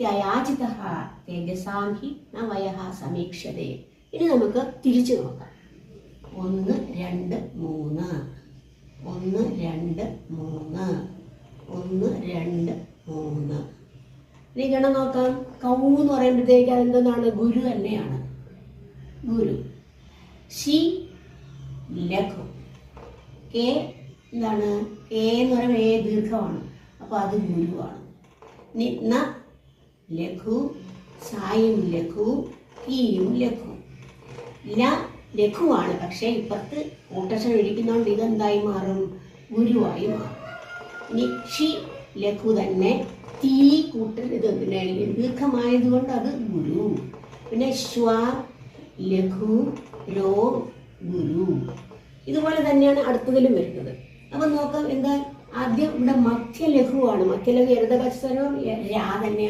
ഇത്യയാചിത തേജസാം he ന വയഃ സമീക്ഷതേ. ഇനി നമുക്ക് തിരിച്ചു നോക്കാം. ഒന്ന് രണ്ട് മൂന്ന്. ഒന്ന് രണ്ട് മൂന്ന്. ഒന്ന് രണ്ട് മൂന്ന്. ഇനി ഗണം നോക്കാം. കൗ എന്ന് പറയുമ്പോഴത്തേക്ക് അതെന്താണ് ഗുരു തന്നെയാണ്. ഗുരു. ശി ലഘു. കെ എന്താണ്? കെ എന്ന് പറയുമ്പോൾ ഏ ദീർഘമാണ്. അപ്പോൾ അത് ഗുരുവാണ്. ന ലഘു സായും ലഘു കീയും ലഘു. ല ലഘുവാണ് പക്ഷേ ഇപ്പുറത്ത് കൂട്ടക്ഷരം ഇരിക്കുന്നതുകൊണ്ട് ഇതെന്തായി മാറും? ഗുരുവായി മാറും. ഇനി ലഘു തന്നെ തീ കൂട്ടൽ ഇത് പിന്നെ ദീർഘമായതുകൊണ്ട് അത് ഗുരു. പിന്നെ ശ്വ ലഘു രോ ഗുരു. ഇതുപോലെ തന്നെയാണ് അടുത്തതിലും വരുന്നത്. അപ്പൊ നോക്കാം എന്താ? ആദ്യം ഇവിടെ മധ്യലഘുവാണ് മധ്യലഘു ഇടതുപക്ഷരം രാ തന്നെയാണ്.